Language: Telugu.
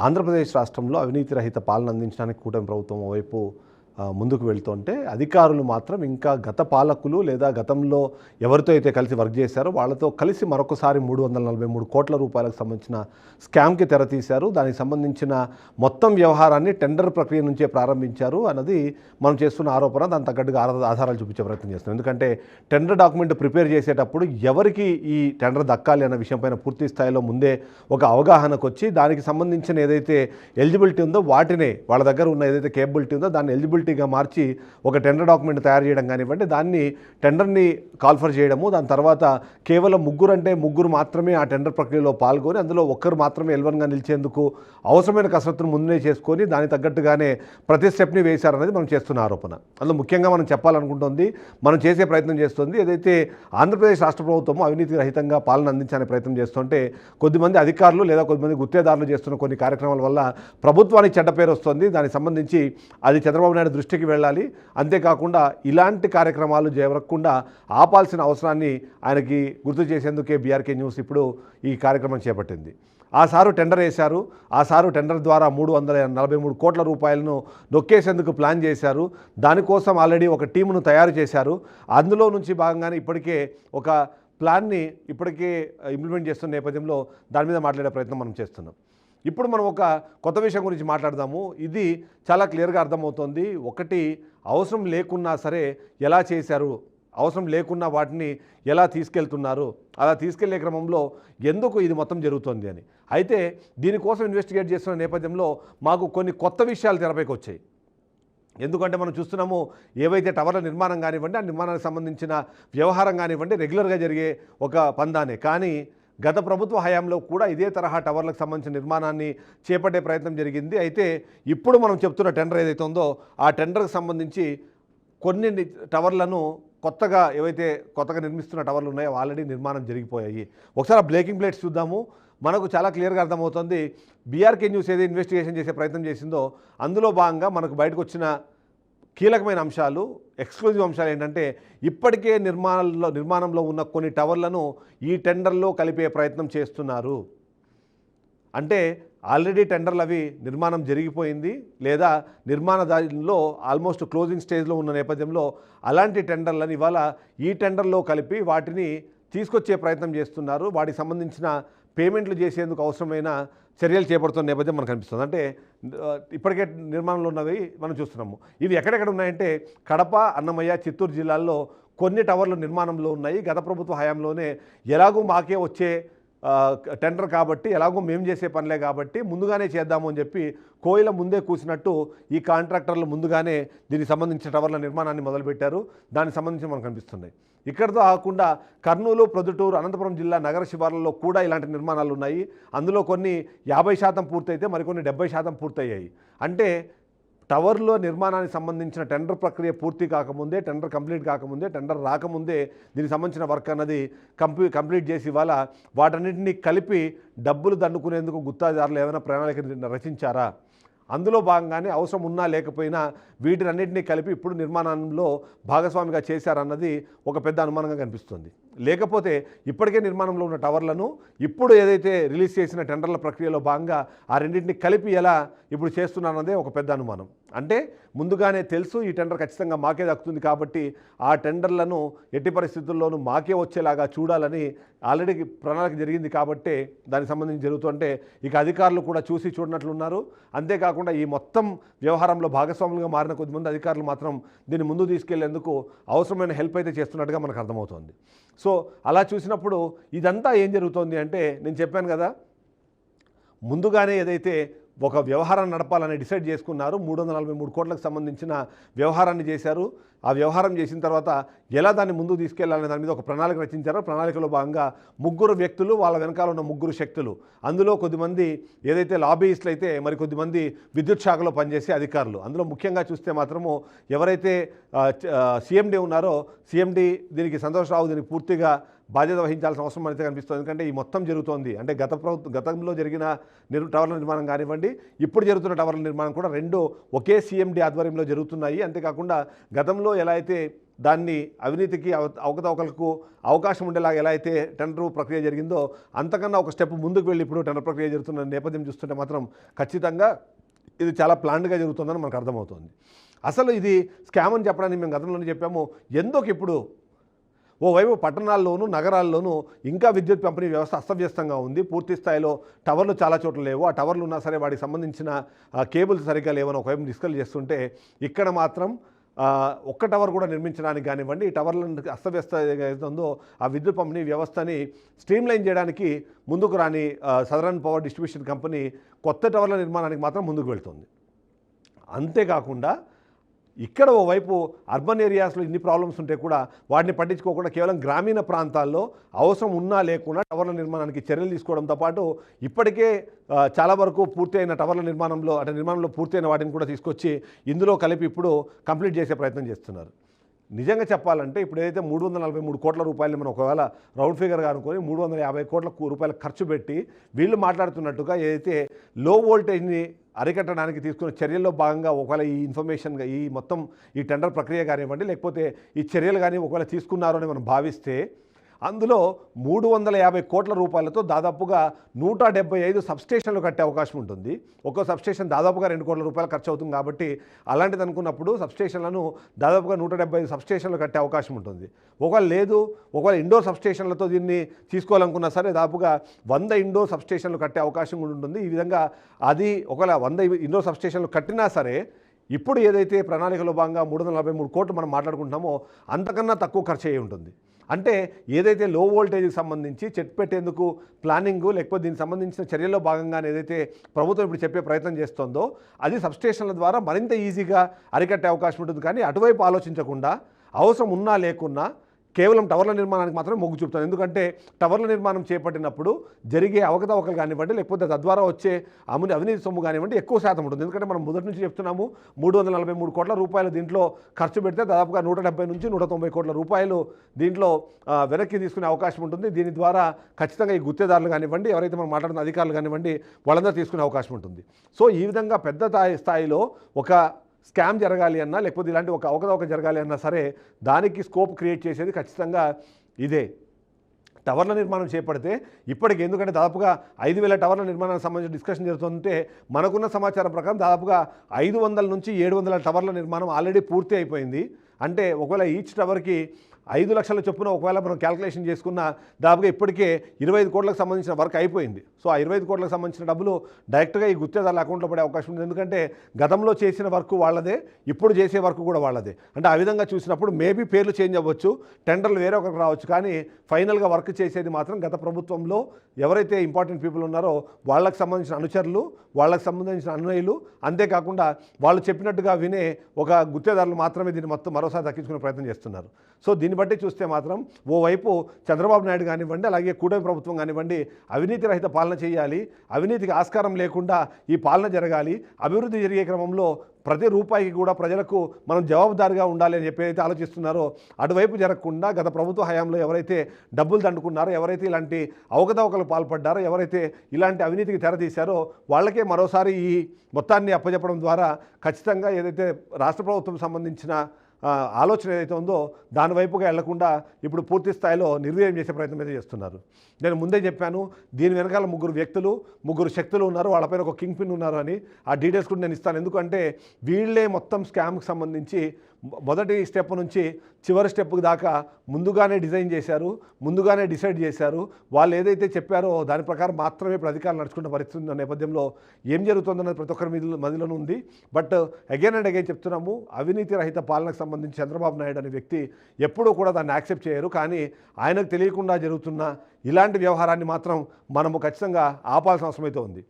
ఆంధ్రప్రదేశ్ రాష్ట్రంలో అవినీతి రహిత పాలన అందించడానికి కూటమి ప్రభుత్వం వైపు ముందుకు వెళ్తుంటే అధికారులు మాత్రం ఇంకా గత పాలకులు లేదా గతంలో ఎవరితో అయితే కలిసి వర్క్ చేశారో వాళ్ళతో కలిసి మరొకసారి మూడు వందల నలభై మూడు కోట్ల రూపాయలకు సంబంధించిన స్కామ్కి తెరతీశారు దానికి సంబంధించిన మొత్తం వ్యవహారాన్ని టెండర్ ప్రక్రియ నుంచే ప్రారంభించారు అన్నది మనం చేస్తున్న ఆరోపణ. దాని తగ్గట్టుగా ఆధారాలు చూపించే ప్రయత్నం చేస్తున్నాం ఎందుకంటే టెండర్ డాక్యుమెంట్ ప్రిపేర్ చేసేటప్పుడు ఎవరికి ఈ టెండర్ దక్కాలి అన్న విషయంపైన పూర్తి స్థాయిలో ముందే ఒక అవగాహనకు వచ్చి దానికి సంబంధించిన ఏదైతే ఎలిజిబిలిటీ ఉందో వాటినే వాళ్ళ దగ్గర ఉన్న ఏదైతే కేపబిలిటీ ఉందో దాన్ని ఎలిజిబిలిటీగా మార్చి ఒక టెండర్ డాక్యుమెంట్ తయారు చేయడం కానివ్వండి దాన్ని టెండర్ని కాల్ఫర్ చేయడము దాని తర్వాత కేవలం ముగ్గురు అంటే ముగ్గురు మాత్రమే ఆ టెండర్ ప్రక్రియలో పాల్గొని అందులో ఒక్కరు మాత్రమే ఎల్వన్గా నిలిచేందుకు అవసరమైన కసరత్తును ముందే చేసుకొని దానికి తగ్గట్టుగానే ప్రతి స్టెప్ని వేశారనేది మనం చేస్తున్న ఆరోపణ. అందులో ముఖ్యంగా మనం చెప్పాలనుకుంటుంది మనం చేసే ప్రయత్నం చేస్తుంది ఏదైతే ఆంధ్రప్రదేశ్ రాష్ట్ర ప్రభుత్వం అవినీతి రహితంగా పాలన అందించాలనే ప్రయత్నం చేస్తుంటే కొద్దిమంది అధికారులు లేదా కొద్దిమంది గుత్తేదారులు చేస్తున్న కొన్ని కార్యక్రమాల వల్ల ప్రభుత్వానికి చెడ్డ పేరు వస్తుంది. దానికి సంబంధించి అది చంద్రబాబు నాయుడు దృష్టికి వెళ్ళాలి. అంతేకాకుండా ఇలాంటి కార్యక్రమాలు జరగకుండా ఆపాల్సిన అవసరాన్ని ఆయనకి గుర్తు చేసేందుకే బీఆర్కే న్యూస్ ఇప్పుడు ఈ కార్యక్రమం చేపట్టింది. ఆ సారు టెండర్ వేశారు. ఆ సారు టెండర్ ద్వారా మూడు వందల నలభై మూడు కోట్ల రూపాయలను నొక్కేసేందుకు ప్లాన్ చేశారు. దానికోసం ఆల్రెడీ ఒక టీమును తయారు చేశారు. అందులో నుంచి భాగంగానే ఇప్పటికే ఒక ప్లాన్ని ఇప్పటికే ఇంప్లిమెంట్ చేస్తున్న నేపథ్యంలో దాని మీద మాట్లాడే ప్రయత్నం మనం చేస్తున్నాం. ఇప్పుడు మనం ఒక కొత్త విషయం గురించి మాట్లాడదాము. ఇది చాలా క్లియర్గా అర్థమవుతోంది. ఒకటి అవసరం లేకున్నా సరే ఎలా చేశారు? అవసరం లేకున్నా వాటిని ఎలా తీసుకెళ్తున్నారు? అలా తీసుకెళ్ళే క్రమంలో ఎందుకు ఇది మొత్తం జరుగుతోంది అని. అయితే దీనికోసం ఇన్వెస్టిగేట్ చేస్తున్న నేపథ్యంలో మాకు కొన్ని కొత్త విషయాలు తెరపైకి వచ్చాయి. ఎందుకంటే మనం చూస్తున్నాము ఏవైతే టవర్ల నిర్మాణం కానివ్వండి ఆ నిర్మాణానికి సంబంధించిన వ్యవహారం కానివ్వండి రెగ్యులర్గా జరిగే ఒక పందానే. కానీ గత ప్రభుత్వ హయాంలో కూడా ఇదే తరహా టవర్లకు సంబంధించిన నిర్మాణాన్ని చేపట్టే ప్రయత్నం జరిగింది. అయితే ఇప్పుడు మనం చెప్తున్న టెండర్ ఏదైతే ఉందో ఆ టెండర్కి సంబంధించి కొన్ని టవర్లను కొత్తగా ఏవైతే కొత్తగా నిర్మిస్తున్న టవర్లు ఉన్నాయో ఆల్రెడీ నిర్మాణం జరిగిపోయాయి. ఒకసారి ఆ ప్లేట్స్ చూద్దాము. మనకు చాలా క్లియర్గా అర్థమవుతుంది. బీఆర్కే న్యూస్ ఏదైతే ఇన్వెస్టిగేషన్ చేసే ప్రయత్నం చేసిందో అందులో భాగంగా మనకు బయటకు వచ్చిన కీలకమైన అంశాలు ఎక్స్క్లూజివ్ అంశాలు ఏంటంటే ఇప్పటికే నిర్మాణంలో నిర్మాణంలో ఉన్న కొన్ని టవర్లను ఈ టెండర్లో కలిపే ప్రయత్నం చేస్తున్నారు. అంటే ఆల్రెడీ టెండర్లు అవి నిర్మాణం జరిగిపోయింది లేదా నిర్మాణ దానిలో ఆల్మోస్ట్ క్లోజింగ్ స్టేజ్లో ఉన్న నేపథ్యంలో అలాంటి టెండర్లను ఇవాళ ఈ టెండర్లో కలిపి వాటిని తీసుకొచ్చే ప్రయత్నం చేస్తున్నారు. వాటికి సంబంధించిన పేమెంట్లు చేసేందుకు అవసరమైన చర్యలు చేపడుతున్న నేపథ్యం మనకు కనిపిస్తుంది. అంటే ఇప్పటికే నిర్మాణంలో ఉన్నవి మనం చూస్తున్నాము. ఇవి ఎక్కడెక్కడ ఉన్నాయంటే కడప అన్నమయ్య చిత్తూరు జిల్లాల్లో కొన్ని టవర్లు నిర్మాణంలో ఉన్నాయి. గత ప్రభుత్వ హయాంలోనే ఎలాగూ మాకే వచ్చే టెండర్ కాబట్టి ఎలాగో మేము చేసే పనులే కాబట్టి ముందుగానే చేద్దాము అని చెప్పి కోయిల ముందే కూసినట్టు ఈ కాంట్రాక్టర్లు ముందుగానే దీనికి సంబంధించిన టవర్ల నిర్మాణాన్ని మొదలుపెట్టారు. దానికి సంబంధించి మనకు కనిపిస్తున్నాయి. ఇక్కడితో కాకుండా కర్నూలు ప్రొద్దుటూరు అనంతపురం జిల్లా నగర శివార్లలో కూడా ఇలాంటి నిర్మాణాలు ఉన్నాయి. అందులో కొన్ని యాభై శాతం పూర్తయితే మరికొన్ని డెబ్బై శాతం పూర్తయ్యాయి. అంటే టవర్లో నిర్మాణానికి సంబంధించిన టెండర్ ప్రక్రియ పూర్తి కాకముందే టెండర్ కంప్లీట్ కాకముందే టెండర్ రాకముందే దీనికి సంబంధించిన వర్క్ అన్నది కంప్లీ కంప్లీట్ చేసి ఇవాళ వాటన్నింటినీ కలిపి డబ్బులు దండుకునేందుకు గుత్తాదారులు ఏమైనా ప్రణాళిక రచించారా? అందులో భాగంగానే అవసరం ఉన్నా లేకపోయినా వీటినన్నింటినీ కలిపి ఇప్పుడు నిర్మాణంలో భాగస్వామిగా చేశారన్నది ఒక పెద్ద అనుమానంగా కనిపిస్తుంది. లేకపోతే ఇప్పటికే నిర్మాణంలో ఉన్న టవర్లను ఇప్పుడు ఏదైతే రిలీజ్ చేసిన టెండర్ల ప్రక్రియలో భాగంగా ఆ రెండింటిని కలిపి ఎలా ఇప్పుడు చేస్తున్నారన్నదే ఒక పెద్ద అనుమానం. అంటే ముందుగానే తెలుసు ఈ టెండర్ ఖచ్చితంగా మాకే దక్కుతుంది కాబట్టి ఆ టెండర్లను ఎట్టి పరిస్థితుల్లోనూ మాకే వచ్చేలాగా చూడాలని ఆల్రెడీ ప్రణాళిక జరిగింది కాబట్టే దానికి సంబంధించి జరుగుతుంటే ఇక అధికారులు కూడా చూసి చూడనట్లున్నారు. అంతేకాకుండా ఈ మొత్తం వ్యవహారంలో భాగస్వాములుగా మారిన కొద్దిమంది అధికారులు మాత్రం దీన్ని ముందు తీసుకెళ్ళేందుకు అవసరమైన హెల్ప్ అయితే చేస్తున్నట్టుగా మనకు అర్థమవుతోంది. సో అలా చూసినప్పుడు ఇదంతా ఏం జరుగుతోంది అంటే నేను చెప్పాను కదా ముందుగానే ఏదైతే ఒక వ్యవహారం నడపాలని డిసైడ్ చేసుకున్నారు. మూడు వందల నలభై మూడు కోట్లకు సంబంధించిన వ్యవహారాన్ని చేశారు. ఆ వ్యవహారం చేసిన తర్వాత ఎలా దాన్ని ముందుకు తీసుకెళ్ళాలనే దాని మీద ఒక ప్రణాళిక రచించారో. ప్రణాళికలో భాగంగా ముగ్గురు వ్యక్తులు వాళ్ళ వెనకాల ఉన్న ముగ్గురు శక్తులు. అందులో కొద్దిమంది ఏదైతే లాబీయిస్టులు అయితే మరి కొద్దిమంది విద్యుత్ శాఖలో పనిచేసే అధికారులు. అందులో ముఖ్యంగా చూస్తే మాత్రము ఎవరైతే సీఎండీ ఉన్నారో సీఎండీ దీనికి సంతోషరావు దీనికి పూర్తిగా బాధ్యత వహించాల్సిన అవసరం అయితే కనిపిస్తుంది. ఎందుకంటే ఈ మొత్తం జరుగుతోంది. అంటే గత ప్రభుత్వం గతంలో జరిగిన నిర్ టవర్ల నిర్మాణం కానివ్వండి ఇప్పుడు జరుగుతున్న టవర్ల నిర్మాణం కూడా రెండు ఒకే సీఎండి ఆధ్వర్యంలో జరుగుతున్నాయి. అంతేకాకుండా గతంలో ఎలా అయితే దాన్ని అవినీతికి అవకతవకలకు అవకాశం ఉండేలాగా ఎలా అయితే టెండర్ ప్రక్రియ జరిగిందో అంతకన్నా ఒక స్టెప్ ముందుకు వెళ్ళి ఇప్పుడు టెండర్ ప్రక్రియ జరుగుతున్న నేపథ్యం చూస్తుంటే మాత్రం ఖచ్చితంగా ఇది చాలా ప్లాన్డ్గా జరుగుతుందని మనకు అర్థమవుతుంది. అసలు ఇది స్కామ్ అని చెప్పడానికి మేము గతంలోనే చెప్పాము. ఎందుకు ఇప్పుడు ఓవైపు పట్టణాల్లోనూ నగరాల్లోనూ ఇంకా విద్యుత్ పంపిణీ వ్యవస్థ అస్తవ్యస్తంగా ఉంది. పూర్తి స్థాయిలో టవర్లు చాలా చోట్ల లేవు. ఆ టవర్లు ఉన్నా సరే వాటికి సంబంధించిన కేబుల్స్ సరిగ్గా లేవని ఒకవైపు డిస్కల్ చేస్తుంటే ఇక్కడ మాత్రం ఒక్క టవర్ కూడా నిర్మించడానికి కానివ్వండి ఈ టవర్లను అస్తవ్యస్త ఏదైతే ఉందో ఆ విద్యుత్ పంపిణీ వ్యవస్థని స్ట్రీమ్లైన్ చేయడానికి ముందుకు రాని సదరన్ పవర్ డిస్ట్రిబ్యూషన్ కంపెనీ కొత్త టవర్ల నిర్మాణానికి మాత్రం ముందుకు వెళ్తుంది. అంతేకాకుండా ఇక్కడ ఓవైపు అర్బన్ ఏరియాస్లో ఇన్ని ప్రాబ్లమ్స్ ఉంటే కూడా వాటిని పట్టించుకోకుండా కేవలం గ్రామీణ ప్రాంతాల్లో అవసరం ఉన్నా లేకుండా టవర్ల నిర్మాణానికి చర్యలు తీసుకోవడంతో పాటు ఇప్పటికే చాలా వరకు పూర్తయిన టవర్ల నిర్మాణంలో అంటే నిర్మాణంలో పూర్తయిన వాటిని కూడా తీసుకొచ్చి ఇందులో కలిపి ఇప్పుడు కంప్లీట్ చేసే ప్రయత్నం చేస్తున్నారు. నిజంగా చెప్పాలంటే ఇప్పుడు ఏదైతే మూడు వందల నలభై మూడు కోట్ల రూపాయలు మనం ఒకవేళ రౌండ్ ఫిగర్గా అనుకొని మూడు వందల యాభై కోట్ల రూపాయల రూపాయలు ఖర్చు పెట్టి వీళ్ళు మాట్లాడుతున్నట్టుగా ఏదైతే లో వోల్టేజ్ని అరికట్టడానికి తీసుకున్న చర్యల్లో భాగంగా ఒకవేళ ఈ ఇన్ఫర్మేషన్ ఈ మొత్తం ఈ టెండర్ ప్రక్రియ కానివ్వండి లేకపోతే ఈ చర్యలు కానీ ఒకవేళ తీసుకున్నారు అని మనం భావిస్తే అందులో మూడు వందల యాభై కోట్ల రూపాయలతో దాదాపుగా నూట డెబ్బై ఐదు సబ్స్టేషన్లు కట్టే అవకాశం ఉంటుంది. ఒక్కో సబ్స్టేషన్ దాదాపుగా రెండు కోట్ల రూపాయలు ఖర్చు అవుతుంది కాబట్టి అలాంటిది అనుకున్నప్పుడు సబ్స్టేషన్లను దాదాపుగా నూట డెబ్బై ఐదు సబ్స్టేషన్లు కట్టే అవకాశం ఉంటుంది. ఒకవేళ లేదు ఒకవేళ ఇండోర్ సబ్స్టేషన్లతో దీన్ని తీసుకోవాలనుకున్నా సరే దాదాపుగా వంద ఇండోర్ సబ్స్టేషన్లు కట్టే అవకాశం ఉంటుంది. ఈ విధంగా అది ఒకవేళ వంద ఇండోర్ సబ్స్టేషన్లు కట్టినా సరే ఇప్పుడు ఏదైతే ప్రణాళికలో భాగంగా మూడు వందల నలభై మూడు కోట్లు మనం మాట్లాడుకుంటున్నామో అంతకన్నా తక్కువ ఖర్చు అయ్యి ఉంటుంది. అంటే ఏదైతే లో వోల్టేజ్కి సంబంధించి చెట్టు పెట్టేందుకు ప్లానింగ్ లేకపోతే దీనికి సంబంధించిన చర్యల్లో భాగంగానే ఏదైతే ప్రభుత్వం ఇప్పుడు చెప్పే ప్రయత్నం చేస్తుందో అది సబ్స్టేషన్ల ద్వారా మరింత ఈజీగా అరికట్టే అవకాశం ఉంటుంది. కానీ అటువైపు ఆలోచించకుండా అవసరం ఉన్నా లేకున్నా కేవలం టవర్ల నిర్మాణానికి మాత్రమే మొగ్గు చూపుతాను ఎందుకంటే టవర్ల నిర్మాణం చేపట్టినప్పుడు జరిగే అవకతవకలు కానివ్వండి లేకపోతే తద్వారా వచ్చే అమలు అవినీతి సొమ్ము కానివ్వండి ఎక్కువ శాతం ఉంటుంది. ఎందుకంటే మనం మొదటి నుంచి చెప్తున్నాము మూడు వందల నలభై మూడు కోట్ల రూపాయలు దీంట్లో ఖర్చు పెడితే దాదాపుగా నూట డెబ్బై నుంచి నూట తొంభై కోట్ల రూపాయలు దీంట్లో వెనక్కి తీసుకునే అవకాశం ఉంటుంది. దీని ద్వారా ఖచ్చితంగా ఈ గుత్తేదారులు కానివ్వండి ఎవరైతే మనం మాట్లాడుతున్న అధికారులు కానివ్వండి వాళ్ళందరూ తీసుకునే అవకాశం ఉంటుంది. సో ఈ విధంగా పెద్ద స్థాయిలో ఒక స్కామ్ జరగాలి అన్నా లేకపోతే ఇలాంటి ఒక అవకతవక జరగాలి అన్నా సరే దానికి స్కోప్ క్రియేట్ చేసేది ఖచ్చితంగా ఇదే. టవర్ల నిర్మాణం చేపడితే ఇప్పటికి ఎందుకంటే దాదాపుగా ఐదు వేల టవర్ల నిర్మాణానికి సంబంధించిన డిస్కషన్ జరుగుతుంటే మనకున్న సమాచారం ప్రకారం దాదాపుగా ఐదు వందల నుంచి ఏడు వందల టవర్ల నిర్మాణం ఆల్రెడీ పూర్తి అయిపోయింది. అంటే ఒకవేళ ఈచ్ టవర్కి ఐదు లక్షల చొప్పున ఒకవేళ మనం క్యాల్కులేషన్ చేసుకున్న దాదాపుగా ఇప్పటికే ఇరవై ఐదు కోట్లకు సంబంధించిన వర్క్ అయిపోయింది. సో ఆ ఇరవై ఐదు కోట్లకు సంబంధించిన డబ్బులు డైరెక్ట్గా ఈ గుత్తేదారుల అకౌంట్లో పడే అవకాశం ఉంది. ఎందుకంటే గతంలో చేసిన వర్క్ వాళ్ళదే ఇప్పుడు చేసే వర్క్ కూడా వాళ్ళదే. అంటే ఆ విధంగా చూసినప్పుడు మేబీ పేర్లు చేంజ్ అవ్వచ్చు టెండర్లు వేరే ఒకరికి రావచ్చు కానీ ఫైనల్గా వర్క్ చేసేది మాత్రం గత ప్రభుత్వంలో ఎవరైతే ఇంపార్టెంట్ పీపుల్ ఉన్నారో వాళ్ళకి సంబంధించిన అనుచరులు వాళ్ళకి సంబంధించిన అన్వయులు అంతేకాకుండా వాళ్ళు చెప్పినట్టుగా వినే ఒక గుత్తేదారులు మాత్రమే దీన్ని మొత్తం మరోసారి దక్కించుకునే ప్రయత్నం చేస్తున్నారు. సో దీన్ని బట్టి చూస్తే మాత్రం ఓవైపు చంద్రబాబు నాయుడు కానివ్వండి అలాగే కూటమి ప్రభుత్వం కానివ్వండి అవినీతి రహిత పాలన చేయాలి అవినీతికి ఆస్కారం లేకుండా ఈ పాలన జరగాలి అభివృద్ధి జరిగే క్రమంలో ప్రతి రూపాయికి కూడా ప్రజలకు మనం జవాబుదారిగా ఉండాలి అని చెప్పి అయితే ఆలోచిస్తున్నారో అటువైపు జరగకుండా గత ప్రభుత్వ హయాంలో ఎవరైతే డబ్బులు దండుకున్నారో ఎవరైతే ఇలాంటి అవకతవకలు పాల్పడ్డారో ఎవరైతే ఇలాంటి అవినీతికి తెరదీశారో వాళ్ళకే మరోసారి ఈ మొత్తాన్ని అప్పచెప్పడం ద్వారా ఖచ్చితంగా ఏదైతే రాష్ట్ర ప్రభుత్వం సంబంధించిన ఆలోచన ఏదైతే ఉందో దాని వైపుగా వెళ్ళకుండా ఇప్పుడు పూర్తి స్థాయిలో నిర్వీర్యం చేసే ప్రయత్నం అయితే చేస్తున్నారు. నేను ముందే చెప్పాను దీని వెనకాల ముగ్గురు వ్యక్తులు ముగ్గురు శక్తులు ఉన్నారు వాళ్ళపైన ఒక కింగ్ పిన్ ఉన్నారు అని. ఆ డీటెయిల్స్ కూడా నేను ఇస్తాను. ఎందుకంటే వీళ్ళే మొత్తం స్కామ్కి సంబంధించి మొదటి స్టెప్ నుంచి చివరి స్టెప్ దాకా ముందుగానే డిజైన్ చేశారు ముందుగానే డిసైడ్ చేశారు. వాళ్ళు ఏదైతే చెప్పారో దాని ప్రకారం మాత్రమే ఇప్పుడు అధికారులు నడుచుకున్న పరిస్థితి ఉన్న నేపథ్యంలో ఏం జరుగుతుందన్నది ప్రతి ఒక్కరి మీద మదిలోనూ ఉంది. బట్ అగైన్ అండ్ అగైన్ చెప్తున్నాము అవినీతి రహిత పాలనకు సంబంధించి చంద్రబాబు నాయుడు అనే వ్యక్తి ఎప్పుడూ కూడా దాన్ని యాక్సెప్ట్ చేయరు. కానీ ఆయనకు తెలియకుండా జరుగుతున్న ఇలాంటి వ్యవహారాన్ని మాత్రం మనము ఖచ్చితంగా ఆపాల్సిన అవసరం అయితే ఉంది.